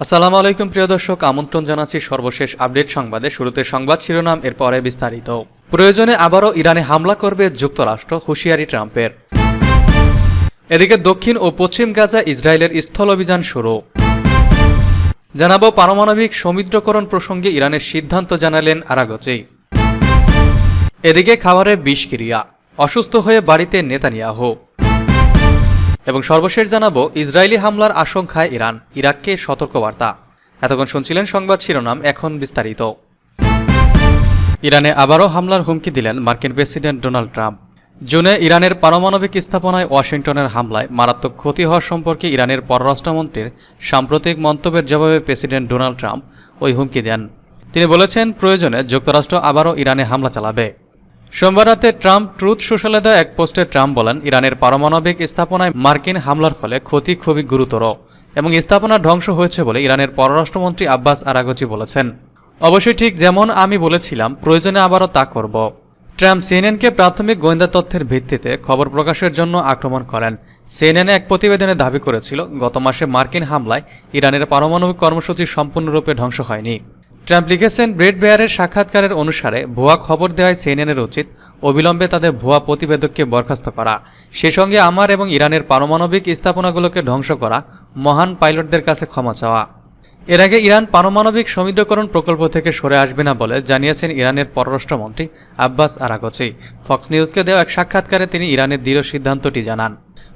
আসসালামু আলাইকুম, প্রিয় দর্শক। আমন্ত্রণ জানাচ্ছি সর্বশেষ আপডেট সংবাদে। শুরুতে সংবাদ শিরোনাম, এরপরে বিস্তারিত। প্রয়োজনে আবারও ইরানে হামলা করবে যুক্তরাষ্ট্র, হুঁশিয়ারি ট্রাম্পের। এদিকে দক্ষিণ ও পশ্চিম গাজা ইসরায়েলের স্থল অভিযান শুরু। জানাব পারমাণবিক সমুদ্রকরণ প্রসঙ্গে ইরানের সিদ্ধান্ত জানালেন আরাগচি এদিকে খাবারে বিষক্রিয়া অসুস্থ হয়ে বাড়িতে নেতানিয়াহু। এবং সর্বশেষ জানাব, ইসরায়েলি হামলার আশঙ্কায় ইরান। ইরাককে সতর্কবার্তা। এতক্ষণ শুনছিলেন সংবাদ শিরোনাম, এখন বিস্তারিত। ইরানে আবারও হামলার হুমকি দিলেন মার্কিন প্রেসিডেন্ট ডোনাল্ড ট্রাম্প। জুনে ইরানের পারমাণবিক স্থাপনায় ওয়াশিংটনের হামলায় মারাত্মক ক্ষতি হওয়া সম্পর্কে ইরানের পররাষ্ট্রমন্ত্রীর সাম্প্রতিক মন্তব্যের জবাবে প্রেসিডেন্ট ডোনাল্ড ট্রাম্প ওই হুমকি দেন। তিনি বলেছেন, প্রয়োজনে যুক্তরাষ্ট্র আবারও ইরানে হামলা চালাবে। সোমবার রাতে ট্রাম্প ট্রুথ সোশ্যালে এক পোস্টে ট্রাম্প বলেন, ইরানের পারমাণবিক স্থাপনায় মার্কিন হামলার ফলে ক্ষতি খুবই গুরুতর এবং স্থাপনা ধ্বংস হয়েছে বলে ইরানের পররাষ্ট্রমন্ত্রী আব্বাস আরাগচি বলেছেন। অবশ্যই ঠিক যেমন আমি বলেছিলাম, প্রয়োজনে আবারও তা করব। ট্রাম্প সিএনএনকে প্রাথমিক গোয়েন্দা তথ্যের ভিত্তিতে খবর প্রকাশের জন্য আক্রমণ করেন। সিএনএন এক প্রতিবেদনে দাবি করেছিল, গত মাসে মার্কিন হামলায় ইরানের পারমাণবিক কর্মসূচি সম্পূর্ণরূপে ধ্বংস হয়নি। ট্রাম্প লিখেছেন ব্রেড বেয়ারের সাক্ষাৎকারের অনুসারে ভুয়া খবর দেওয়ায় সিএনএনের উচিত অবিলম্বে তাদের ভুয়া প্রতিবেদককে বরখাস্ত করা। সে সঙ্গে আমার এবং ইরানের পারমাণবিক স্থাপনাগুলোকে ধ্বংস করা, মহান পাইলটদের কাছে ক্ষমা চাওয়া। এর আগে ইরান পারমাণবিক সমুদ্রকরণ প্রকল্প থেকে সরে আসবে না বলে জানিয়েছেন ইরানের পররাষ্ট্রমন্ত্রী আব্বাস আরাগচি। ফক্স নিউজকে দেওয়া এক সাক্ষাৎকারে তিনি ইরানের দৃঢ় সিদ্ধান্তটি জানান।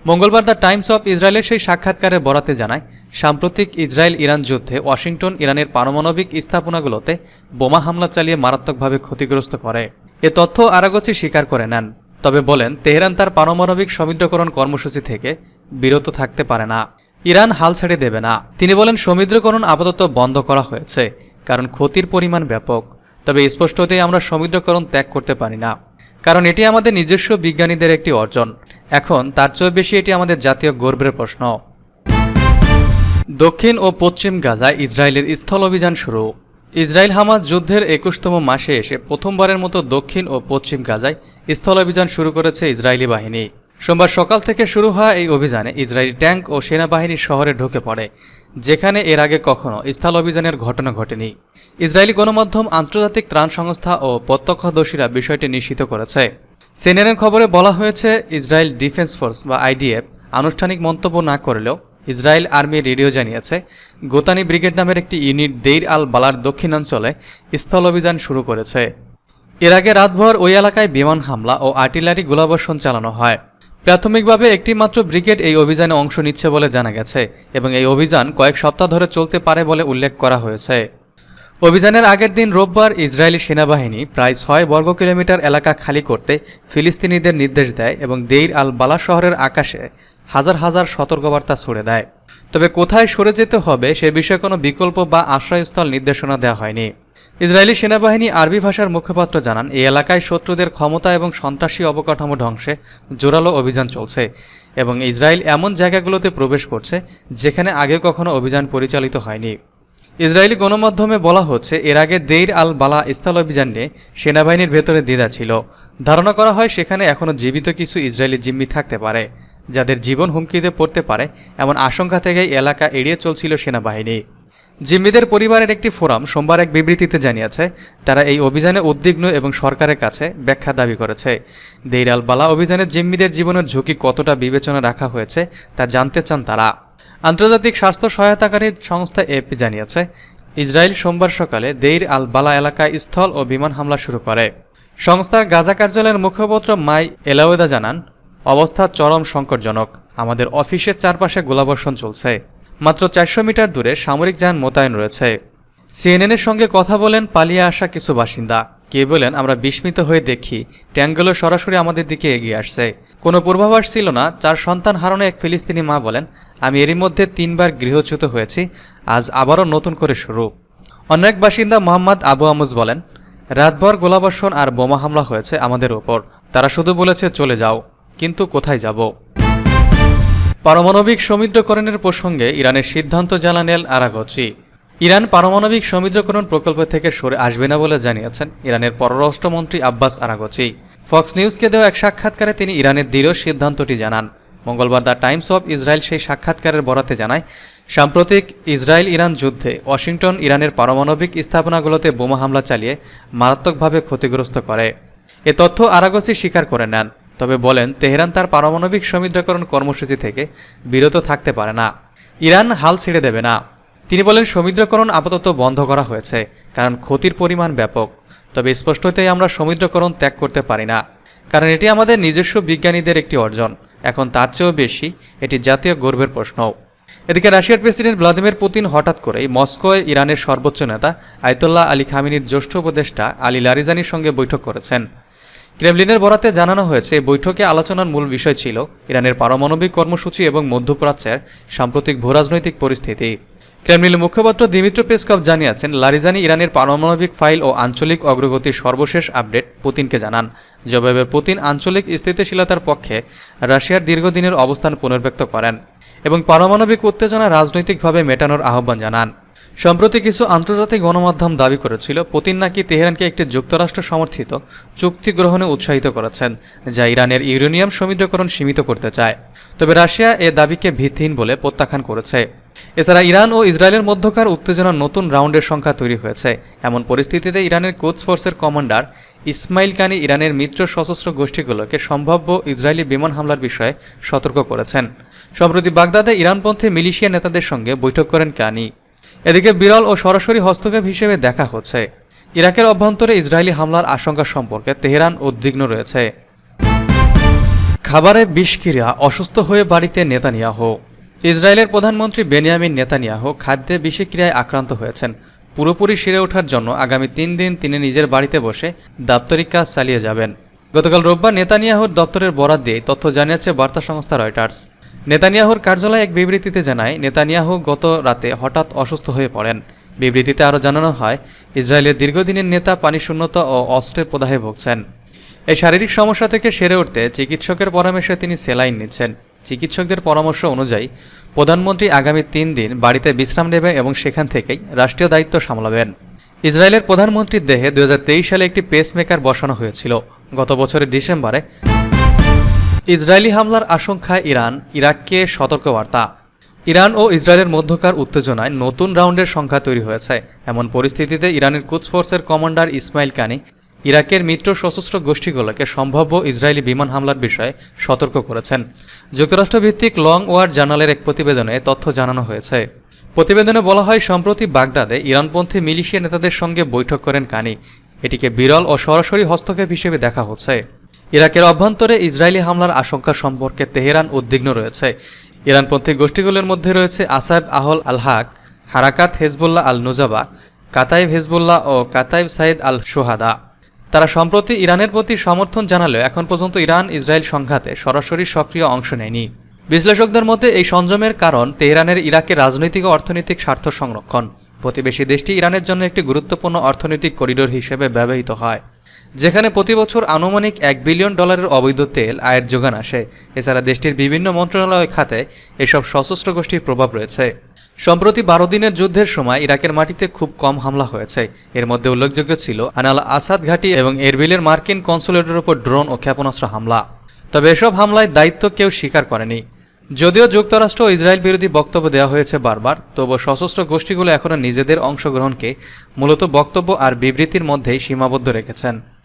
মঙ্গলবার দ্য টাইমস অফ ইসরায়েলের সেই সাক্ষাৎকারে বরাতে জানায়, সাম্প্রতিক ইসরায়েল ইরান যুদ্ধে ওয়াশিংটন ইরানের পারমাণবিক স্থাপনাগুলোতে বোমা হামলা চালিয়ে মারাত্মকভাবে ক্ষতিগ্রস্ত করে। এ তথ্য আরাগচি স্বীকার করে নেন। তবে বলেন, তেহরান তার পারমাণবিক সমুদ্রকরণ কর্মসূচি থেকে বিরত থাকতে পারে না। ইরান হাল ছেড়ে দেবে না। তিনি বলেন, সমুদ্রকরণ আপাতত বন্ধ করা হয়েছে, কারণ ক্ষতির পরিমাণ ব্যাপক। তবে স্পষ্টতই আমরা সমুদ্রকরণ ত্যাগ করতে পারি না। কারণ এটি আমাদের নিজস্ব বিজ্ঞানীদের একটি অর্জন। এখন, তার চেয়ে বেশি এটি আমাদের জাতীয় গর্বের প্রশ্ন। দক্ষিণ ও পশ্চিম গাজায় ইসরায়েলের স্থল অভিযান শুরু। ইসরায়েল হামাজ যুদ্ধের একুশতম মাসে এসে প্রথমবারের মতো দক্ষিণ ও পশ্চিম গাজায় স্থল অভিযান শুরু করেছে ইসরায়েলি বাহিনী। সোমবার সকাল থেকে শুরু হওয়া এই অভিযানে ইসরায়েলি ট্যাঙ্ক ও সেনাবাহিনী শহরে ঢুকে পড়ে। যেখানে এর আগে কখনো স্থল অভিযানের ঘটনা ঘটেনি। ইসরায়েলি গণমাধ্যম আন্তর্জাতিক ত্রাণ সংস্থা ও প্রত্যক্ষদর্শীরা বিষয়টি নিশ্চিত করেছে। সিএনএনের খবরে বলা হয়েছে, ইসরায়েল ডিফেন্স ফোর্স বা আইডিএফ আনুষ্ঠানিক মন্তব্য না করলেও ইসরায়েল আর্মি রেডিও জানিয়েছে, গোতানি ব্রিগেড নামের একটি ইউনিট দেইর আল বালার দক্ষিণাঞ্চলে স্থল অভিযান শুরু করেছে। এর আগে রাতভর ওই এলাকায় বিমান হামলা ও আর্টিলারি গোলাবর্ষণ চালানো হয়। প্রাথমিকভাবে একটি মাত্র ব্রিগেড এই অভিযানে অংশ নিচ্ছে বলে জানা গেছে এবং এই অভিযান কয়েক সপ্তাহ ধরে চলতে পারে বলে উল্লেখ করা হয়েছে। অভিযানের আগের দিন রোববার ইসরায়েলি সেনাবাহিনী প্রায় ছয় বর্গ কিলোমিটার এলাকা খালি করতে ফিলিস্তিনিদের নির্দেশ দেয় এবং দেইর আল বালা শহরের আকাশে হাজার হাজার সতর্কবার্তা ছড়ে দেয়। তবে কোথায় সরে যেতে হবে সে বিষয়ে কোনো বিকল্প বা আশ্রয়স্থল নির্দেশনা দেওয়া হয়নি। ইসরায়েলি সেনাবাহিনী আরবি ভাষার মুখপাত্র জানান, এই এলাকায় শত্রুদের ক্ষমতা এবং সন্ত্রাসী অবকাঠামো ধ্বংসে জোরালো অভিযান চলছে এবং ইসরায়েল এমন জায়গাগুলোতে প্রবেশ করছে যেখানে আগে কখনো অভিযান পরিচালিত হয়নি। ইসরায়েলি গণমাধ্যমে বলা হচ্ছে, এর আগে দেইর আল বালা স্থল অভিযান নিয়ে সেনাবাহিনীর ভেতরে দ্বিধা ছিল। ধারণা করা হয়, সেখানে এখনও জীবিত কিছু ইসরায়েলি জিম্মি থাকতে পারে, যাদের জীবন হুমকিতে পড়তে পারে, এমন আশঙ্কা থেকেই এলাকা এড়িয়ে চলছিল সেনাবাহিনী। জিম্মিদের পরিবারের একটি ফোরাম সোমবার এক বিবৃতিতে জানিয়েছে, তারা এই অভিযানে উদ্বিগ্ন এবং সরকারের কাছে ব্যাখ্যা দাবি করেছে। দেইরাল বালা অভিযানে জিম্মিদের জীবনের ঝুঁকি কতটা বিবেচনা রাখা হয়েছে, তা জানতে চান তারা। আন্তর্জাতিক স্বাস্থ্য সহায়তাকারী সংস্থা এপি জানিয়েছে, ইসরায়েল সোমবার সকালে দেইর আল বালা এলাকায় স্থল ও বিমান হামলা শুরু করে। সংস্থার গাজা কার্যালয়ের মুখপাত্র মাই এলাওয়েদা জানান, অবস্থা চরম সংকটজনক। আমাদের অফিসের চারপাশে গোলাবর্ষণ চলছে। মাত্র চারশো মিটার দূরে সামরিক যান মোতায়েন রয়েছে। সিএনএনের সঙ্গে কথা বলেন পালিয়ে আসা কিছু বাসিন্দা। কে বলেন, আমরা বিস্মিত হয়ে দেখি ট্যাঙ্কগুলো সরাসরি আমাদের দিকে এগিয়ে আসছে। কোনো পূর্বাভাস ছিল না, চার সন্তান হারানো এক ফিলিস্তিনি মা বলেন, আমি এরই মধ্যে তিনবার গৃহচ্যুত হয়েছি, আজ আবারও নতুন করে শুরু। অন্য এক বাসিন্দা মোহাম্মদ আবু আমুজ বলেন, রাতভর গোলাবর্ষণ আর বোমা হামলা হয়েছে আমাদের ওপর। তারা শুধু বলেছে, চলে যাও, কিন্তু কোথায় যাব? পারমাণবিক সমুদ্রকরণের প্রসঙ্গে ইরানের সিদ্ধান্ত জানালেন আরাগচি। ইরান পারমাণবিক সমুদ্রকরণ প্রকল্প থেকে সরে আসবে না বলে জানিয়েছেন ইরানের পররাষ্ট্রমন্ত্রী আব্বাস আরাগচি। ফক্স নিউজকে দেওয়া এক সাক্ষাৎকারে তিনি ইরানের দৃঢ় সিদ্ধান্তটি জানান। মঙ্গলবার দ্য টাইমস অফ ইসরায়েল সেই সাক্ষাৎকারের বরাতে জানায়, সাম্প্রতিক ইসরায়েল ইরান যুদ্ধে ওয়াশিংটন ইরানের পারমাণবিক স্থাপনাগুলোতে বোমা হামলা চালিয়ে মারাত্মকভাবে ক্ষতিগ্রস্ত করে। এ তথ্য আরাগসি স্বীকার করে নেন। তবে বলেন, তেহরান তার পারমাণবিক সমুদ্রকরণ কর্মসূচি থেকে বিরত থাকতে পারে না। ইরান হাল ছেড়ে দেবে না। তিনি বলেন, সমুদ্রকরণ আপাতত বন্ধ করা হয়েছে, কারণ ক্ষতির পরিমাণ ব্যাপক। তবে স্পষ্টতই আমরা সমুদ্রকরণ ত্যাগ করতে পারি না, কারণ এটি আমাদের নিজস্ব বিজ্ঞানীদের একটি অর্জন। এখন তার চেয়েও বেশি এটি জাতীয় গর্বের প্রশ্ন। এদিকে রাশিয়ার প্রেসিডেন্ট ভ্লাদিমির পুতিন হঠাৎ করেই মস্কোয় ইরানের সর্বোচ্চ নেতা আয়তুল্লাহ আলী খামিনির জ্যেষ্ঠ উপদেষ্টা আলী লারিজানির সঙ্গে বৈঠক করেছেন। ক্রেমলিনের বরাতে জানানো হয়েছে বৈঠকে আলোচনার মূল বিষয় ছিল ইরানের পারমাণবিক কর্মসূচি এবং মধ্যপ্রাচ্যের সাম্প্রতিক ভূরাজনৈতিক পরিস্থিতি। ক্রেমলিনের মুখপাত্র দিমিত্র পেসকভ জানিয়েছেন, লারিজানি ইরানের পারমাণবিক ফাইল ও আঞ্চলিক অগ্রগতির সর্বশেষ আপডেট পুতিনকে জানান। জবাবে পুতিন আঞ্চলিক স্থিতিশীলতার পক্ষে রাশিয়ার দীর্ঘদিনের অবস্থান পুনর্ব্যক্ত করেন এবং পারমাণবিক উত্তেজনা রাজনৈতিকভাবে মেটানোর আহ্বান জানান। সম্প্রতি কিছু আন্তর্জাতিক গণমাধ্যম দাবি করেছিল, পুতিন নাকি তেহরানকে একটি যুক্তরাষ্ট্র সমর্থিত চুক্তি গ্রহণে উৎসাহিত করেছেন, যা ইরানের ইউরেনিয়াম সমৃদ্ধকরণ সীমিত করতে চায়। তবে রাশিয়া এ দাবিকে ভিত্তিহীন বলে প্রত্যাখ্যান করেছে। এছাড়া ইরান ও ইসরায়েলের মধ্যকার উত্তেজনার নতুন রাউন্ডের সংখ্যা তৈরি হয়েছে। এমন পরিস্থিতিতে ইরানের কোচ ফোর্সের কমান্ডার ইসমাইল কানি ইরানের মিত্র সশস্ত্র গোষ্ঠীগুলোকে সম্ভাব্য ইসরায়েলি বিমান হামলার বিষয়ে সতর্ক করেছেন। সম্প্রতি বাগদাদে ইরানপন্থী মিলিশিয়া নেতাদের সঙ্গে বৈঠক করেন কানি। এদিকে বিরল ও সরাসরি হস্তক্ষেপ হিসেবে দেখা হচ্ছে। ইরাকের অভ্যন্তরে ইসরায়েলি হামলার আশঙ্কা সম্পর্কে তেহরান উদ্বিগ্ন রয়েছে। খাবারে বিষক্রিয়া অসুস্থ হয়ে বাড়িতে নেতানিয়াহু। ইসরায়েলের প্রধানমন্ত্রী বেনিয়ামিন নেতানিয়াহু খাদ্যে বিষক্রিয়ায় আক্রান্ত হয়েছেন। পুরোপুরি সেরে ওঠার জন্য আগামী তিন দিন তিনি নিজের বাড়িতে বসে দাপ্তরিক কাজ চালিয়ে যাবেন। গতকাল রোববার নেতানিয়াহুর দপ্তরের বরাদ দিয়ে তথ্য জানিয়েছে বার্তা সংস্থা রয়টার্স। নেতানিয়াহুর কার্যালয় এক বিবৃতিতে জানায়, নেতানিয়াহু গত রাতে হঠাৎ অসুস্থ হয়ে পড়েন। বিবৃতিতে আরও জানানো হয়, ইসরায়েলের দীর্ঘদিনের নেতা পানি শূন্যতা ও অস্ত্রের প্রদাহে ভুগছেন। এই শারীরিক সমস্যা থেকে সেরে উঠতে চিকিৎসকের পরামর্শে তিনি সেলাইন নিচ্ছেন। চিকিৎসকদের পরামর্শ অনুযায়ী, প্রধানমন্ত্রী আগামী তিন দিন বাড়িতে বিশ্রাম নেবেন এবং সেখান থেকেই রাষ্ট্রীয় দায়িত্ব সামলাবেন। ইসরায়েলের প্রধানমন্ত্রীর দেহে দু হাজার তেইশ সালে একটি পেসমেকার বসানো হয়েছিল। গত বছরের ডিসেম্বরে ইসরায়েলি হামলার আশঙ্কায় ইরান ইরাককে সতর্কবার্তা। ইরান ও ইসরায়েলের মধ্যকার উত্তেজনায় নতুন রাউন্ডের সংখ্যা তৈরি হয়েছে। এমন পরিস্থিতিতে ইরানের কুচ ফোর্সের কমান্ডার ইসমাইল কানি ইরাকের মিত্র সশস্ত্র গোষ্ঠীগুলোকে সম্ভাব্য ইসরায়েলি বিমান হামলার বিষয়ে সতর্ক করেছেন। যুক্তরাষ্ট্রভিত্তিক লং ওয়ার জার্নালের এক প্রতিবেদনে তথ্য জানানো হয়েছে। প্রতিবেদনে বলা হয়, সম্প্রতি বাগদাদে ইরানপন্থী মিলিশিয়া নেতাদের সঙ্গে বৈঠক করেন কানি। এটিকে বিরল ও সরাসরি হস্তক্ষেপ হিসেবে দেখা হচ্ছে। ইরাকের অভ্যন্তরে ইসরায়েলি হামলার আশঙ্কা সম্পর্কে তেহরান উদ্বিগ্ন রয়েছে। ইরানপন্থী গোষ্ঠীগুলোর মধ্যে রয়েছে Asad Ahl al Haq, Harakat Hezbollah al Nujaba, Kataib Hezbollah ও কাতাইব সাইদ আল সোহাদা। তারা সম্প্রতি ইরানের প্রতি সমর্থন জানালেও এখন পর্যন্ত ইরান ইসরায়েল সংঘাতে সরাসরি সক্রিয় অংশ নেয়নি। বিশ্লেষকদের মধ্যে এই সংযমের কারণ তেহরানের ইরাকের রাজনৈতিক ও অর্থনৈতিক স্বার্থ সংরক্ষণ। প্রতিবেশী দেশটি ইরানের জন্য একটি গুরুত্বপূর্ণ অর্থনৈতিক করিডোর হিসেবে ব্যবহৃত হয়। যেখানে প্রতি বছর আনুমানিক এক বিলিয়ন ডলারের অবৈধ তেল আয়ের যোগান আসে। এছাড়া দেশটির বিভিন্ন মন্ত্রণালয় খাতে এসব সশস্ত্র গোষ্ঠীর প্রভাব রয়েছে। সম্প্রতি বারো দিনের যুদ্ধের সময় ইরাকের মাটিতে খুব কম হামলা হয়েছে। এর মধ্যে উল্লেখযোগ্য ছিল আনাল আসাদ ঘাঁটি এবং এরবিলের মার্কিন কনসুলেটের উপর ড্রোন ও ক্ষেপণাস্ত্র হামলা। তবে এসব হামলায় দায়িত্ব কেউ স্বীকার করেনি। যদিও যুক্তরাষ্ট্র ও ইসরায়েল বিরোধী বক্তব্য দেওয়া হয়েছে বারবার, তবুও সশস্ত্র গোষ্ঠীগুলো এখনও নিজেদের অংশগ্রহণকে মূলত বক্তব্য আর বিবৃতির মধ্যেই সীমাবদ্ধ রেখেছেন।